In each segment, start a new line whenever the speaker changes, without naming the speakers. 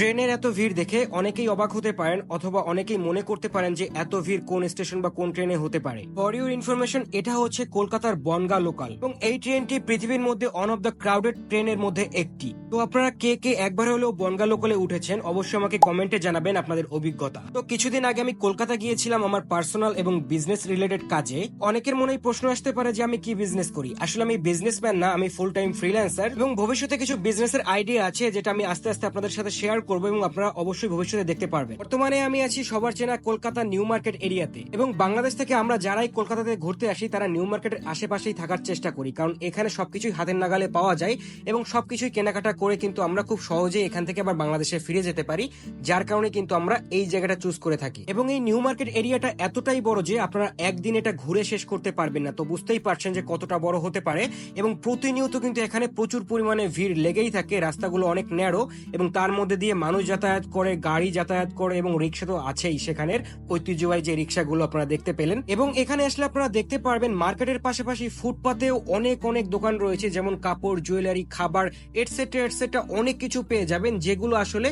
ট্রেনের এত ভিড় দেখে অনেকেই অবাক হতে পারেন অথবা অনেকেই মনে করতে পারেন যে এত ভিড় কোন স্টেশন বা কোন ট্রেনে হতে পারে। ফর ইউর ইনফরমেশন এটা হচ্ছে কলকাতার বনগা লোকাল এবং এই ট্রেনটি পৃথিবীর মধ্যে অন অফ দ্য ক্রাউডেড ট্রেনের মধ্যে একটি। তো আপনারা কে কে একবার হলেও বনগা লোকালে উঠেছেন, অবশ্যই আমাকে কমেন্টে জানাবেন আপনাদের অভিজ্ঞতা। তো কিছুদিন আগে আমি কলকাতা গিয়েছিলাম আমার পার্সোনাল এবং বিজনেস রিলেটেড কাজে। অনেকের মনেই প্রশ্ন আসতে পারে যে আমি কি বিজনেস করি? আসলে আমি বিজনেসম্যান না, আমি ফুল টাইম ফ্রিল্যান্সার এবং ভবিষ্যতে কিছু বিজনেসের আইডিয়া আছে যেটা আমি আস্তে আস্তে আপনাদের সাথে শেয়ার করব এবং আপনারা অবশ্যই ভবিষ্যতে দেখতে পারবেন। বর্তমানে আমি আছি সবার চেনা কলকাতা নিউ মার্কেট এরিয়াতে এবং বাংলাদেশ থেকে আমরা যারাই কলকাতাতে ঘুরতে আসি, তারা নিউ মার্কেটের আশেপাশেই থাকার চেষ্টা করি। কারণ এখানে সবকিছুই হাতের নাগালে পাওয়া যায় এবং সবকিছুই কেনাকাটা করে কিন্তু আমরা খুব সহজেই এখান থেকে আবার বাংলাদেশে ফিরে যেতে পারি, যার কারণে কিন্তু আমরা এই জায়গাটা চুজ করে থাকি। এবং এই নিউ মার্কেট এরিয়াটা এতটাই বড় যে আপনারা একদিন এটা ঘুরে শেষ করতে পারবেন না। তো বুঝতেই পারছেন যে কতটা বড় হতে পারে এবং প্রতিনিয়ত কিন্তু এখানে প্রচুর পরিমাণে ভিড় লেগেই থাকে, রাস্তাগুলো অনেক ন্যারো এবং তার মধ্যে দিয়ে মানুষ যাতায়াত করে, গাড়ি যাতায়াত করে এবং রিক্সা তো আছেই সেখানের ঐতিহ্যবাহী যে রিক্সাগুলো আপনারা দেখতে পেলেন। এবং এখানে আসলে আপনারা দেখতে পারবেন মার্কেটের পাশাপাশি ফুটপাতেও অনেক অনেক দোকান রয়েছে যেমন কাপড়, জুয়েলারি, খাবার এটসেট্রা এটসেট্রা অনেক কিছু পেয়ে যাবেন যেগুলো আসলে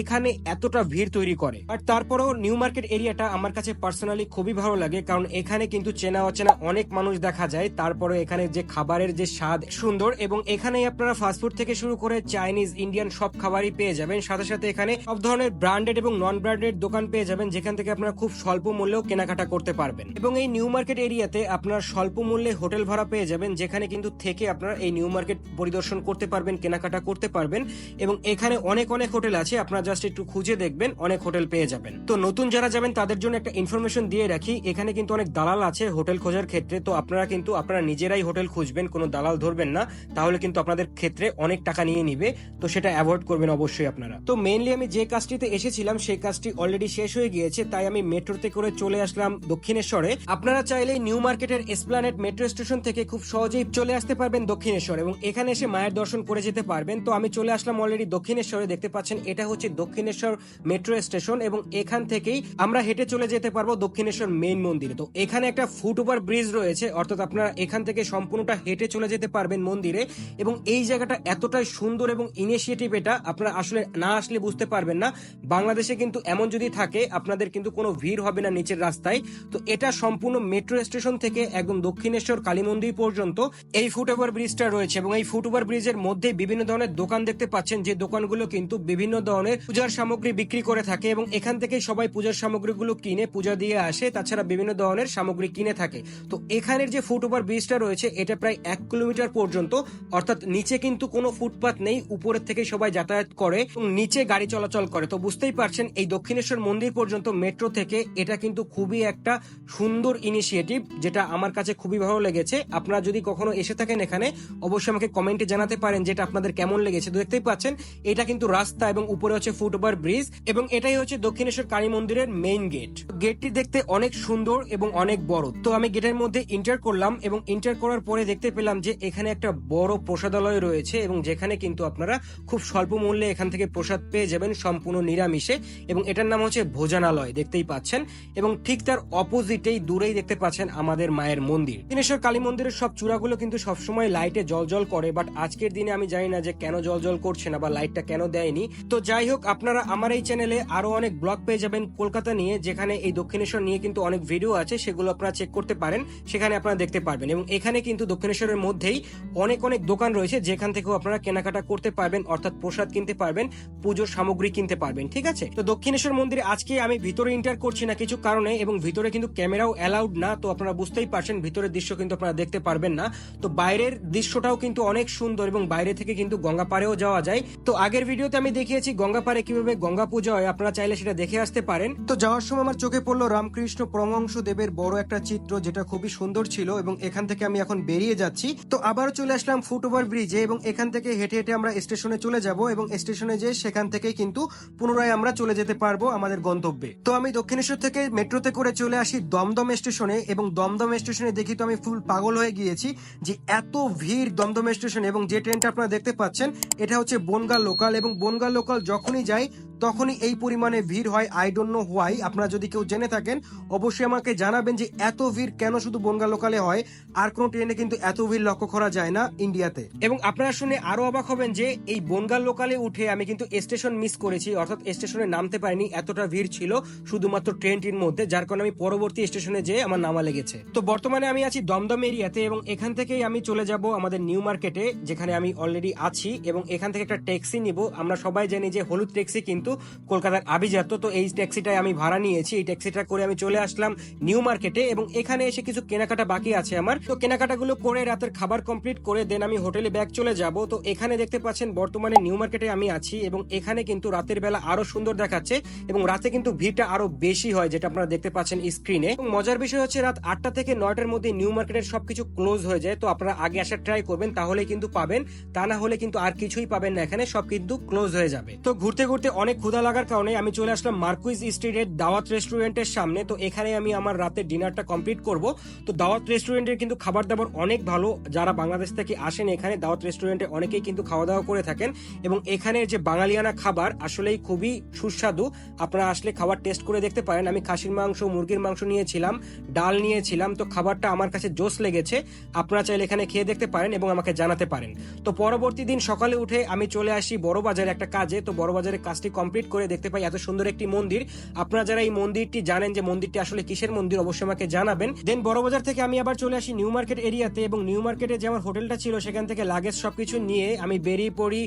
এখানে এতটা ভিড় তৈরি করে। আর তারপরেও নিউ মার্কেট এরিয়াটা আমার কাছে পার্সোনালি খুবই ভালো লাগে কারণ এখানে কিন্তু চেনা অচেনা অনেক মানুষ দেখা যায়। তারপরে এখানে যে খাবারের যে স্বাদ সুন্দর এবং এখানে আপনারা ফাস্টফুড থেকে শুরু করে চাইনিজ ইন্ডিয়ান সব খাবারই পেয়ে যাবেন। সাথে সাথে এখানে সব ধরনের ব্র্যান্ডেড এবং নন ব্র্যান্ডেড দোকান পেয়ে যাবেন, যেখান থেকে আপনারা খুব স্বল্প মূল্যেও কেনাকাটা করতে পারবেন। এবং এই নিউ মার্কেট এরিয়াতে আপনারা স্বল্প মূল্যে হোটেল ভাড়া পেয়ে যাবেন, যেখানে কিন্তু থেকে আপনারা এই নিউ মার্কেট পরিদর্শন করতে পারবেন, কেনাকাটা করতে পারবেন। এবং এখানে অনেক অনেক হোটেল আছে, আপনারা জাস্ট একটু খুঁজে দেখবেন, অনেক হোটেল পেয়ে যাবেন। তো নতুন যারা যাবেন, তাদের জন্য একটা ইনফরমেশন দিয়ে রাখি, এখানে কিন্তু অনেক দালাল আছে হোটেল খোঁজার ক্ষেত্রে, তো আপনারা কিন্তু আপনারা নিজেরাই হোটেল খুঁজবেন, কোনো দালাল ধরবেন না, তাহলে কিন্তু আপনাদের ক্ষেত্রে অনেক টাকা নিয়ে নিবে, তো সেটা অ্যাভয়েড করবেন অবশ্যই আপনারা। তো মেইনলি আমি যে কাজটিতে এসেছিলাম, সেই কাজটি অলরেডি শেষ হয়ে গিয়েছে, তাই আমি মেট্রোতে করে চলে আসলাম দক্ষিণেশ্বরে। আপনারা চাইলে নিউ মার্কেটের এসপ্লানেট মেট্রো স্টেশন থেকে খুব সহজেই চলে আসতে পারবেন দক্ষিণেশ্বর এবং এখানে এসে মায়ের দর্শন করে যেতে পারবেন। তো আমি চলে আসলাম অলরেডি দক্ষিণেশ্বরে, দেখতে পাচ্ছেন এটা হচ্ছে দক্ষিণেশ্বর মেট্রো স্টেশন এবং এখান থেকেই আমরা হেঁটে চলে যেতে পারব দক্ষিণেশ্বর মেইন মন্দিরে। তো এখানে একটা ফুট ওভার ব্রিজ রয়েছে, অর্থাৎ আপনারা এখান থেকে সম্পূর্ণটা হেঁটে চলে যেতে পারবেন মন্দিরে এবং এই জায়গাটা এতটাই সুন্দর এবং ইনিশিয়েটিভ এটা, আপনারা আসলে না আসলে বুঝতে পারবেন না। বাংলাদেশে কিন্তু এমন যদি থাকে, আপনাদের কিন্তু কোনো ভিড় হবে না নিচের রাস্তায়। তো এটা সম্পূর্ণ মেট্রো স্টেশন থেকে একদম দক্ষিণেশ্বর কালী মন্দির পর্যন্ত এই ফুট ওভার ব্রিজটা রয়েছে এবং এই ফুট ওভার ব্রিজের মধ্যে বিভিন্ন ধরনের দোকান দেখতে পাচ্ছেন, যে দোকানগুলো কিন্তু বিভিন্ন ধরনের পূজার সামগ্রী বিক্রি করে থাকে এবং এখান থেকে সবাই পূজার সামগ্রীগুলো কিনে পূজা দিয়ে আসে, তাছাড়া বিভিন্ন ধরনের সামগ্রী কিনে থাকে। তো এখানের যে ফুট ওভার ব্রিজটা রয়েছে, এটা প্রায় এক কিলোমিটার পর্যন্ত, অর্থাৎ নিচে কিন্তু কোনো ফুটপাত নেই, উপরের থেকে সবাই যাতায়াত করে এবং নিচে গাড়ি চলাচল করে। তো বুঝতেই পারছেন, এই দক্ষিণেশ্বর মন্দির পর্যন্ত মেট্রো থেকে এটা কিন্তু খুবই একটা সুন্দর ইনিশিয়েটিভ যেটা আমার কাছে খুবই ভালো লেগেছে। আপনারা যদি কখনো এসে থাকেন এখানে, অবশ্যই আমাকে কমেন্টে জানাতে পারেন যেটা আপনাদের কেমন লেগেছে। দেখতেই পাচ্ছেন, এটা কিন্তু রাস্তা এবং উপরে হচ্ছে ফুট ওভার ব্রিজ এবং এটাই হচ্ছে দক্ষিণেশ্বর কালী মন্দিরের মেইন গেট গেটটি দেখতে অনেক সুন্দর এবং অনেক বড়। তো আমি গেটের মধ্যে ইন্টার করলাম এবং ইন্টার করার পরে দেখতে পেলাম যে এখানে একটা বড় প্রসাদালয় রয়েছে এবং যেখানে কিন্তু আপনারা খুব স্বল্প মূল্যে এখান থেকে প্রসাদ পেয়ে যাবেন সম্পূর্ণ নিরামিষে এবং এটার নাম হচ্ছে ভোজনালয়, দেখতেই পাচ্ছেন। এবং ঠিক তার অপোজিটেই দূরেই দেখতে পাচ্ছেন আমাদের মায়ের মন্দির। দক্ষিণেশ্বর কালী মন্দিরের সব চূড়াগুলো কিন্তু সবসময় লাইটে জল জল করে, বাট আজকের দিনে আমি জানি না যে কেন জল জল করছে না বা লাইটটা কেন দেয়নি। তো যাই হোক, আপনারা আমার এই চ্যানেলে আরও অনেক ব্লগ পেয়ে যাবেন কলকাতা নিয়ে, যেখানে এই দক্ষিণেশ্বর নিয়ে কিন্তু অনেক ভিডিও আছে, সেগুলো আপনারা চেক করতে পারেন, সেখানে আপনারা দেখতে পারবেন। এবং এখানে কিন্তু দক্ষিণেশ্বরের মধ্যেই অনেক অনেক দোকান রয়েছে, যেখান থেকেও আপনারা কেনাকাটা করতে পারবেন, অর্থাৎ প্রসাদ কিনতে পারবেন। পুজোর সামগ্রী কিনতে পারবেন, ঠিক আছে? তো দক্ষিণেশ্বর মন্দিরে আজকে আমি ভিতরে ইন্টার করছি না কিছু কারণে এবং ভিতরে কিন্তু ক্যামেরাও অ্যালাউড না, তো আপনারা বুঝতেই পারছেন, ভিতরের দৃশ্য কিন্তু আপনারা দেখতে পারবেন না। তো বাইরের দৃশ্যটাও কিন্তু অনেক সুন্দর এবং বাইরে থেকে কিন্তু গঙ্গা পাড়েও যাওয়া যায়। তো আগের ভিডিওতে আমি দেখিয়েছি গঙ্গা পাড়ে কীভাবে গঙ্গা পুজো হয়, আপনারা চাইলে সেটা দেখে আসতে পারেন। তো যাওয়ার সময় আমার চোখে পড়ল রামকৃষ্ণ পরমহংস দেবের বড় একটা চিত্র, যেটা খুবই সুন্দর ছিল এবং এখান থেকে আমি এখন বেরিয়ে যাচ্ছি। তো আবারও চলে আসলাম ফুট ওভার ব্রিজে এবং এখান থেকে হেঁটে হেঁটে আমরা স্টেশনে চলে যাব এবং স্টেশনে যেয়ে সেখান থেকেই কিন্তু পুনরায় আমরা চলে যেতে পারব আমাদের গন্তব্যে। তো আমি দক্ষিণেশ্বর থেকে মেট্রোতে করে চলে আসি দমদম স্টেশনে এবং দমদম স্টেশনে দেখি তো আমি ফুল পাগল হয়ে গিয়েছি যে এত ভিড় দমদম স্টেশন এবং যে ট্রেনটা আপনারা দেখতে পাচ্ছেন, এটা হচ্ছে বনগা লোকাল এবং বনগা লোকাল যখনই যাই তখনই এই পরিমাণে ভিড় হয়। আই ডোন্ট নো হোয়াই আপনারা যদি কেউ জেনে থাকেন, অবশ্যই আমাকে জানাবেন যে এত ভিড় কেন শুধু বনগা লোকালে হয়। আর কোনো ট্রেনে কিন্তু এত ভিড় লক্ষ্য করা যায় না ইন্ডিয়াতে। এবং আপনারা শুনে আরও অবাক হবেন যে এই বনগা লোকালে উঠে আমি কিন্তু স্টেশন মিস করেছি, অর্থাৎ স্টেশনে নামতে পারিনি, এতটা ভিড় ছিল শুধুমাত্র ট্রেনটির মধ্যে, যার কারণে আমি পরবর্তী স্টেশনে যেয়ে আমার নামা লেগেছে। তো বর্তমানে আমি আছি দমদম এরিয়াতে এবং এখান থেকেই আমি চলে যাব আমাদের নিউ মার্কেটে, যেখানে আমি অলরেডি আছি এবং এখান থেকে একটা ট্যাক্সি নিব। আমরা সবাই জানি যে হলুদ ট্যাক্সি কিন্তু কলকাতার আভিজাত্য, তো এই ট্যাক্সিটাই আমি ভাড়া নিয়েছি। এই ট্যাক্সিটা করে আমি চলে আসলাম নিউ মার্কেটে এবং এখানে এসে কিছু কেনাকাটা বাকি আছে আমার। তো কেনাকাটাগুলো করে রাতের খাবার কমপ্লিট করে দেন আমি হোটেলে ব্যাগ চলে যাব। তো এখানে দেখতে পাচ্ছেন বর্তমানে নিউ মার্কেটে আমি আছি এবং এখানে কিন্তু রাতের বেলা আরও সুন্দর দেখাচ্ছে এবং রাতে কিন্তু ভিড়টা আরও বেশি হয় যেটা আপনারা দেখতে পাচ্ছেন স্ক্রিনে এবং মজার বিষয় হচ্ছে রাত আটটা থেকে নয়টার মধ্যে নিউ মার্কেটের সবকিছু ক্লোজ হয়ে যায়। তো আপনারা আগে আসার ট্রাই করবেন তাহলে কিন্তু পাবেন। তা না হলে কিন্তু আর কিছুই পাবেন না এখানে, সব কিন্তু ক্লোজ হয়ে যাবে। তো ঘুরতে ঘুরতে অনেক ক্ষুধা লাগার কারণে আমি চলে আসলাম মার্কুইজ স্ট্রিটের দাওয়াত রেস্টুরেন্টের সামনে। তো এখানে আমি আমার রাতের ডিনারটা কমপ্লিট করব। তো দাওয়াত রেস্টুরেন্টের কিন্তু খাবার দাবার অনেক ভালো। যারা বাংলাদেশ থেকে আসেন এখানে, দাওয়াত রেস্টুরেন্টে অনেকেই কিন্তু খাওয়া দাওয়া করে থাকেন। এবং এখানে যে বাঙালিয়ানা খাবার আসলেই খুবই সুস্বাদু। আপনারা আসলে খাবার টেস্ট করে দেখতে পারেন। আমি খাসির মাংস, মুরগির মাংস নিয়েছিলাম, ডাল নিয়েছিলাম। তো খাবারটা আমার কাছে জোস লেগেছে। আপনারা চাইলে এখানে খেয়ে দেখতে পারেন এবং আমাকে জানাতে পারেন। তো পরবর্তী দিন সকালে উঠে আমি চলে আসি বড় বাজারে একটা কাজে। তো বড় বাজারে কাজটি কমপ্লিট করে দেখতে পাই এত সুন্দর একটি মন্দির। আপনারা যারা এই মন্দিরটি জানেন যে মন্দিরটি আসলে কিসের মন্দির, অবশ্যই আমাকে জানাবেন। দেন বড় বাজার থেকে আমি আবার চলে আসি নিউ মার্কেট এরিয়াতে এবং নিউ মার্কেটে যে আমার হোটেলটা ছিল সেখান থেকে লাগেজ সবকিছু নিয়ে আমি বেরিয়ে পড়ি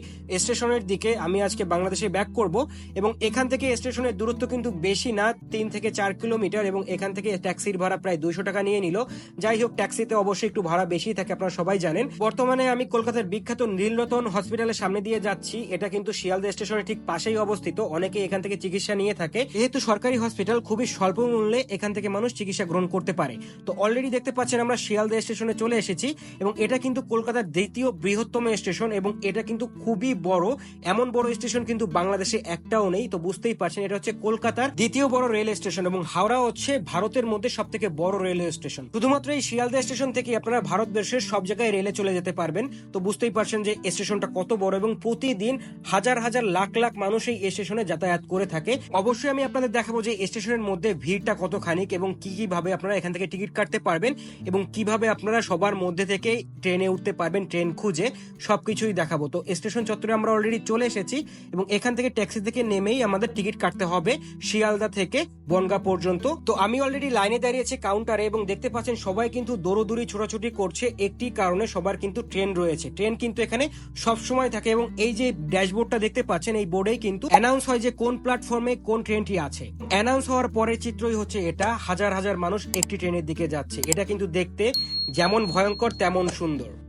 স্টেশনের দিকে। আমি আজকে বাংলাদেশে ব্যাক করব এবং এখান থেকে স্টেশনের দূরত্ব কিন্তু বেশি না, তিন থেকে চার কিলোমিটার এবং এখান থেকে ট্যাক্সির ভাড়া প্রায় দুইশো টাকা নিয়ে নিল। যাই হোক, ট্যাক্সিতে অবশ্যই একটু ভাড়া বেশি থাকে, আপনারা সবাই জানেন। বর্তমানে আমি কলকাতার বিখ্যাত নীলরতন হসপিটালের সামনে দিয়ে যাচ্ছি। এটা কিন্তু শিয়ালদা স্টেশনের ঠিক পাশেই অবস্থিত। অনেকে এখান থেকে চিকিৎসা নিয়ে থাকে। যেহেতু সরকারি হসপিটাল খুবই স্বল্প মূল্যে এখান থেকে মানুষ চিকিৎসা গ্রহণ করতে পারে। তো অলরেডি দেখতে পাচ্ছেন আমরা শিয়ালদা স্টেশনে চলে এসেছি এবং এটা কিন্তু কলকাতার দ্বিতীয় বৃহত্তম স্টেশন এবং এটা কিন্তু খুবই বড়। এমন বড় স্টেশন কিন্তু বাংলাদেশে একটাও নেই। তো বুঝতেই পারছেন, এটা হচ্ছে কলকাতার দ্বিতীয় বড় রেল স্টেশন এবং হাওড়া হচ্ছে ভারতের মধ্যে সব থেকে বড় রেলওয়ে স্টেশন শুধুমাত্র এই শিয়ালদা স্টেশন থেকে আপনারা ভারতবর্ষের সব জায়গায় রেলে চলে যেতে পারবেন। তো বুঝতেই পারছেন যে স্টেশনটা কত বড় এবং প্রতিদিন হাজার হাজার লাখ লাখ মানুষ এই স্টেশনে যাতায়াত করে থাকে। অবশ্যই আমি আপনাদের দেখাবো যে স্টেশনের মধ্যে ভিড়টা কতখানি এবং কি কীভাবে আপনারা এখান থেকে টিকিট কাটতে পারবেন এবং কীভাবে আপনারা সবার মধ্যে থেকে ট্রেনে উঠতে পারবেন, ট্রেন খুঁজে সবকিছুই দেখাবো। তো স্টেশন চত্বরে আমরা অলরেডি চলে এসেছি এবং এখান থেকে ট্যাক্সি থেকে নেমেই আমাদের টিকিট কাটতে হবে শিয়ালদা থেকে বনগা পর্যন্ত। তো আমি অলরেডি লাইনে দাঁড়িয়েছি কাউন্টারে এবং দেখতে পাচ্ছেন সবাই কিন্তু দৌড়দৌড়ি, ছোটাছুটি করছে। একটি কারণে সবার কিন্তু ট্রেন রয়েছে। ট্রেন কিন্তু এখানে সব সময় থাকে এবং এই যে ড্যাশবোর্ডটা দেখতে পাচ্ছেন, এই বোর্ডেই কিন্তু অ্যানাউন্স হয় যে কোন প্ল্যাটফর্মে কোন ট্রেনটি আছে। অ্যানাউন্স হওয়ার পরের চিত্রই হচ্ছে এটা, হাজার হাজার মানুষ একটি ট্রেনের দিকে যাচ্ছে। এটা কিন্তু দেখতে যেমন ভয়ঙ্কর, তেমন সুন্দর।